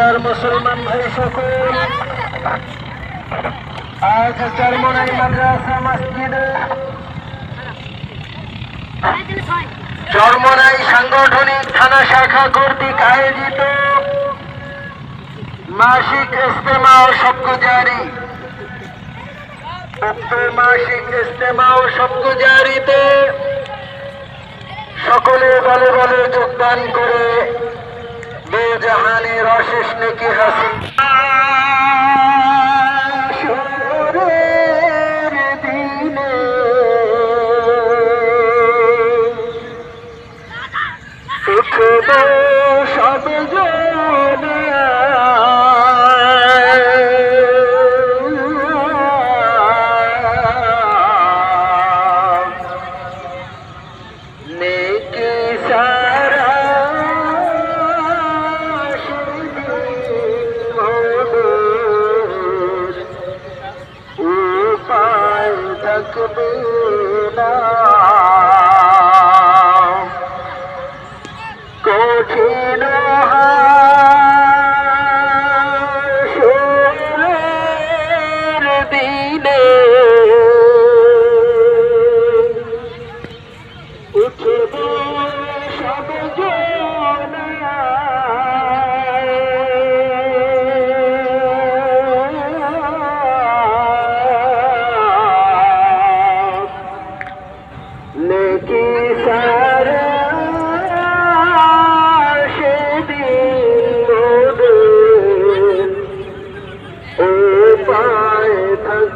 আমার মুসলমান ভাই সকল। আজ চারমোনাই মাদ্রাসা মসজিদে চরমনাই সাংগঠনিক থানা শাখা কর্তৃক আয়োজিত মাসিক ইস্তেমা ও সবগুজারি উক্ত মাসিক ইস্তেমা ও সবগুজারিতে সকলে বলে বলে যোগদান করে জাহানের অশেষ নাকি হাসিন? সব জন থাকবে না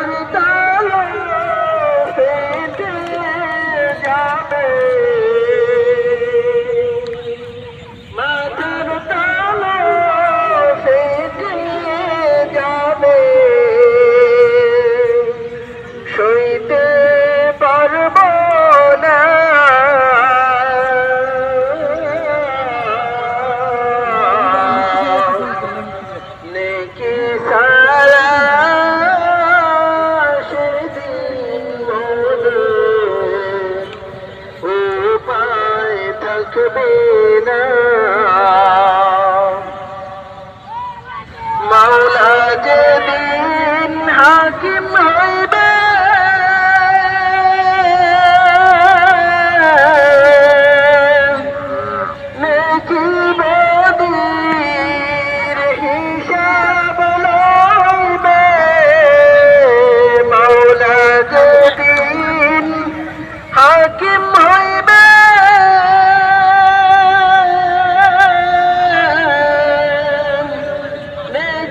Santa.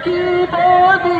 की देवी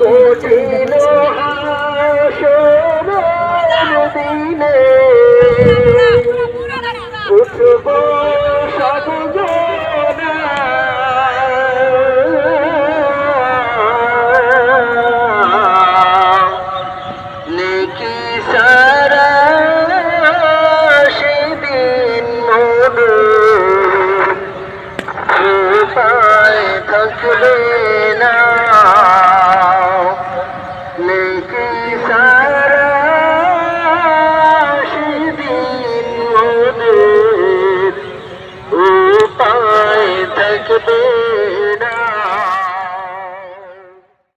কঠিন